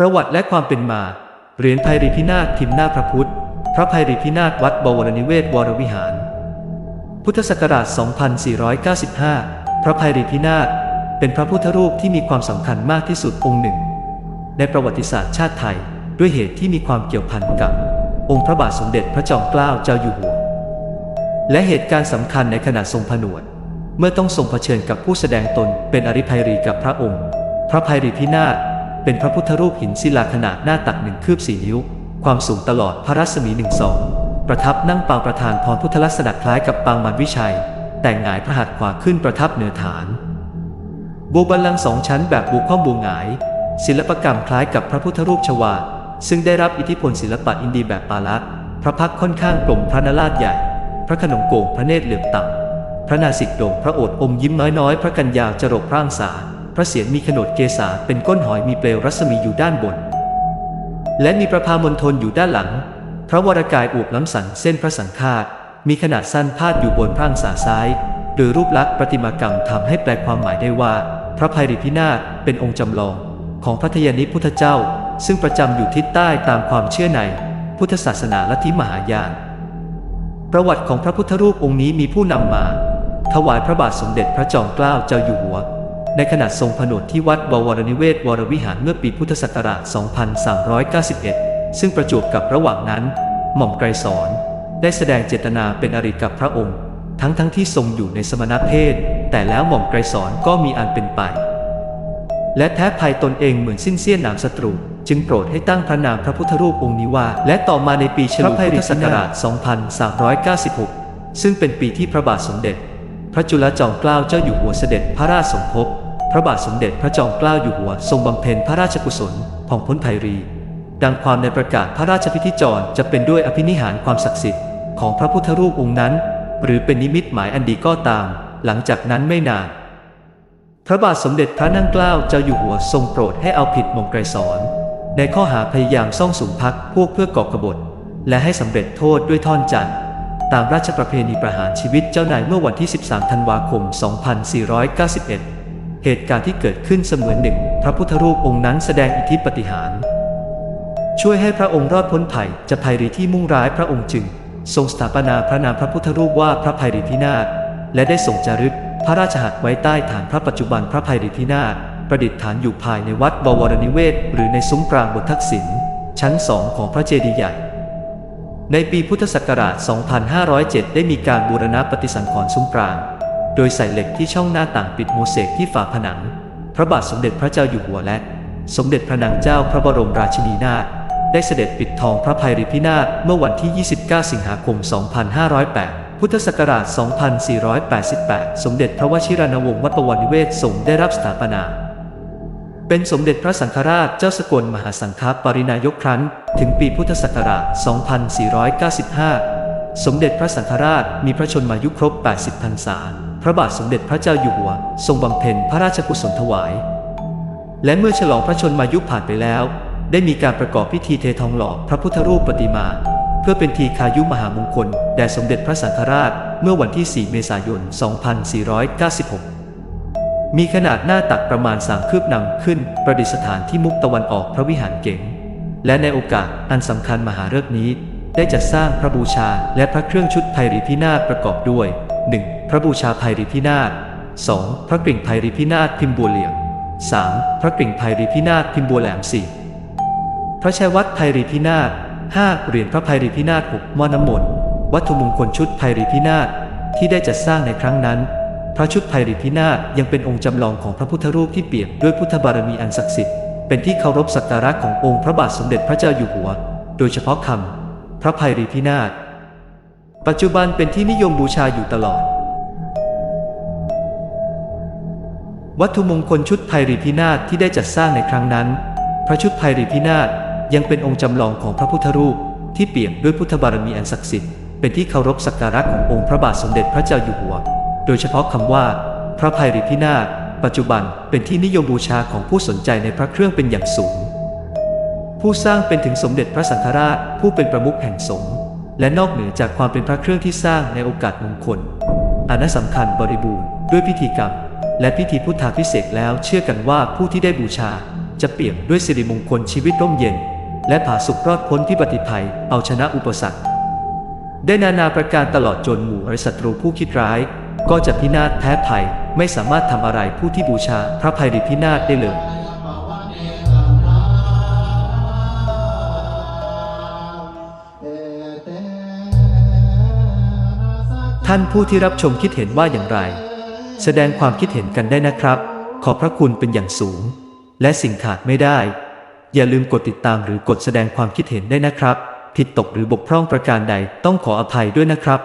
ประวัติและความเป็นมา เหรียญไพรีพินาศพิมหน้าพระพุทธ พระไพรีพินาศวัดบวรนิเวศวรวิหาร พุทธศักราช 2495 พระไพรีพินาศเป็นพระพุทธรูปที่มีความสำคัญมากที่สุดองค์หนึ่ง ในประวัติศาสตร์ชาติไทย ด้วยเหตุที่มีความเกี่ยวพันกับ องค์พระบาทสมเด็จพระจอมเกล้าเจ้าอยู่หัว และเหตุการณ์สำคัญในขณะทรงผนวด เมื่อต้องทรงเผชิญกับผู้แสดงตนเป็นอริภัยรีกับพระองค์ พระภัยรีพินาศ เป็นพระพุทธรูปหินศิลาขนาดหน้าตักหนึ่งคืบสี่นิ้ว ความสูงตลอดพระรัศมีหนึ่งศอกประทับนั่งปางประธานพรพุทธลักษณะคล้ายกับปางมันวิชัย แต่งหงายพระหัตถ์ขวาขึ้นประทับเหนือฐานบัวบัลลังสองชั้นแบบบุคว่ำบัวหงาย ศิลปกรรมคล้ายกับพระพุทธรูปชวาซึ่งได้รับอิทธิพลศิลปะอินเดียแบบปาละพระพักค่อนข้างกลมพระนราชใหญ่ พระขนงโก่งพระเนตรเหลือบต่ำพระนาสิกโด่งพระโอษฐ์อมยิ้มน้อยๆ พระกันยาจรกพร่างสา ระเศียรมีขนดเกษาเป็นก้นหอยมีเปลวรัศมีอยู่ด้านบน และมีประพามณฑลอยู่ด้านหลัง พระวรากายอวบล้ำสันเส้นพระสังฆาตมีขนาดสั้นพาดอยู่บนพร่างสาซ้าย โดยรูปลักษณ์ประติมากรรมทำให้แปลความหมายได้ว่า พระภัยริพินาศเป็นองค์จำลอง ของพระทยานิพุทธเจ้า ซึ่งประจำอยู่ทิศใต้ตามความเชื่อใน พุทธศาสนาลัทธิมหายานประวัติของพระพุทธรูปองค์นี้มีผู้นำมา ถวายพระบาทสมเด็จพระจอมเกล้าเจ้าอยู่หัว ในขณะทรงผนวดที่วัดบวรนิเวศวรวิหารเมื่อปีพุทธศักราช 2391 ซึ่งประจวบกับระหว่างนั้น หม่อมไกรสอนได้แสดงเจตนาเป็นอริกับพระองค์ ทั้งทั้งที่ทรงอยู่ในสมณเพศ แต่แล้วหม่อมไกรสอนก็มีอันเป็นไป และแท้ภัยตนเองเหมือนสิ้นเสี้ยนหนามศัตรู จึงโปรดให้ตั้งพระนามพระพุทธรูปองค์นี้ว่า และต่อมาในปีฉลูพุทธศักราช 2396 ซึ่งเป็นปีที่พระบาทสมเด็จ พระจุลจอมเกล้าเจ้าอยู่หัวเสด็จพระราชสมภพ พระบาทสมเด็จพระจอมเกล้าอยู่หัวทรงบำเพ็ญพระราชกุศลผ่องพ้นภัยรี ดังความในประกาศพระราชพิธีจรจะเป็นด้วยอภินิหารความศักดิ์สิทธิ์ของพระพุทธรูปองค์นั้น หรือเป็นนิมิตหมายอันดีก็ตาม หลังจากนั้นไม่นาน พระบาทสมเด็จพระนั่งเกล้าเจ้าอยู่หัวทรงโปรดให้เอาผิดม่อมไกรสอนในข้อหาพยายามซ่องสุมพักพวกเพื่อก่อกบฏ และให้สำเร็จโทษด้วยท่อนจันทร์ตามราชประเพณีประหารชีวิตเจ้านายเมื่อวันที่ 13 ธันวาคม 2491 เหตุการณ์ที่เกิดขึ้นเสมือนหนึ่ง พระพุทธรูปองค์นั้นแสดงอิทธิปฏิหาร ช่วยให้พระองค์รอดพ้นภัยจะภัยรีที่มุ่งร้ายพระองค์จึง ทรงสถาปนาพระนามพระพุทธรูปว่าพระภัยรีพินาศและได้ทรงจารึก พระราชหัตถ์ไว้ใต้ฐานพระปัจจุบันพระภัยรีพินาศประดิษฐานอยู่ภายในวัดบวรนิเวศ หรือในซุ้มปรางบนทักษิณชั้นสองของพระเจดีย์ใหญ่ ในปีพุทธศักราช 2507 ได้มีการบูรณะปฏิสังขรณ์ซุ้มปราง โดยใส่เหล็กที่ช่องหน้าต่างปิดโมเสกที่ฝาผนัง พระบาทสมเด็จพระเจ้าอยู่หัวและ สมเด็จพระนางเจ้าพระบรมราชินีนาถได้เสด็จปิดทองพระภัยริพินาศเมื่อวันที่ 29 สิงหาคม 2508 พุทธศักราช 2488 สมเด็จพระวชิรานวงศ์วัดประวัตินิเวศทรงได้รับสถาปนา เป็นสมเด็จพระสังฆราชเจ้าสกลมหาสังฆปรินายกครั้น ถึงปีพุทธศักราช 2495 สมเด็จพระสังฆราชมีพระชนมายุครบ 80 พรรษา พระบาทสมเด็จพระเจ้าอยู่หัว ทรงบำเพ็ญพระราชกุศลถวาย และเมื่อฉลองพระชนมายุผ่านไปแล้ว ได้มีการประกอบพิธีเททองหล่อพระพุทธรูปปฏิมา เพื่อเป็นทีคายุมหามงคลแด่สมเด็จพระสังฆราชเมื่อวันที่ 4 เมษายน 2496 มีขนาดหน้าตักประมาณสามคืบนำขึ้น ประดิษฐานที่มุกตะวันออกพระวิหารเก๋งและในโอกาสอันสำคัญมหาฤกษ์นี้ ได้จัดสร้างพระบูชาและพระเครื่องชุดไพรีพินาศประกอบด้วย 1. พระบูชาไพรีพินาศ 2. พระกริ่งไพรีพินาศพิมพ์บัวเหลี่ยม 3. พระกริ่งไพรีพินาศพิมพ์บัวแหลม 4. พระชัยวัดไพรีพินาศ 5. เหรียญพระไพรีพินาศ6มอน้ำมนต์วัตถุมงคลชุดไพรีพินาศที่ได้จัดสร้างในครั้งนั้น พระชุดไพรีพินาศยังเป็นองค์จำลองของพระพุทธรูปที่เปี่ยมด้วยพุทธบารมีอันศักดิ์สิทธิ์เป็นที่เคารพสักการะขององค์พระบาทสมเด็จพระเจ้าอยู่หัว โดยเฉพาะคำพระไพรีพินาศ ปัจจุบันเป็นที่นิยมบูชาอยู่ตลอด วัตถุมงคลชุดไพรีพินาศที่ได้จัดสร้างในครั้งนั้น พระชุดไพรีพินาศยังเป็นองค์จำลองของพระพุทธรูป ที่เปี่ยมด้วยพุทธบารมีอันศักดิ์สิทธิ์เป็นที่เคารพสักการะขององค์พระบาทสมเด็จพระเจ้าอยู่หัว โดยเฉพาะคำว่า พระไพรีพินาศปัจจุบันเป็นที่นิยมบูชาของผู้สนใจในพระเครื่องเป็นอย่างสูง ผู้สร้างเป็นถึงสมเด็จพระสังฆราชผู้เป็นประมุขแห่งสงฆ์ และนอกเหนือจากความเป็นพระเครื่องที่สร้างในโอกาสมงคลอันสำคัญบริบูรณ์ด้วยพิธีกรรม และพิธีพุทธาพิเศษแล้วเชื่อกันว่าผู้ที่ได้บูชา จะเปี่ยมด้วยสิริมงคลชีวิตร่มเย็น และผาสุกรอดพ้นพิบัติภัยเอาชนะอุปสรรค ได้นานาประการตลอดจนหมู่อริศัตรูผู้คิดร้าย ก็จะพินาศแพ้ภัยไม่สามารถทำอะไรผู้ที่บูชาพระภัยริพินาศได้เลย ท่านผู้ที่รับชมคิดเห็นว่าอย่างไร แสดงความคิดเห็นกันได้นะครับ ขอบพระคุณเป็นอย่างสูง และสิ่งขาดไม่ได้ อย่าลืมกดติดตามหรือกดแสดงความคิดเห็นได้นะครับ ผิดตกหรือบกพร่องประการใดต้องขออภัยด้วยนะครับ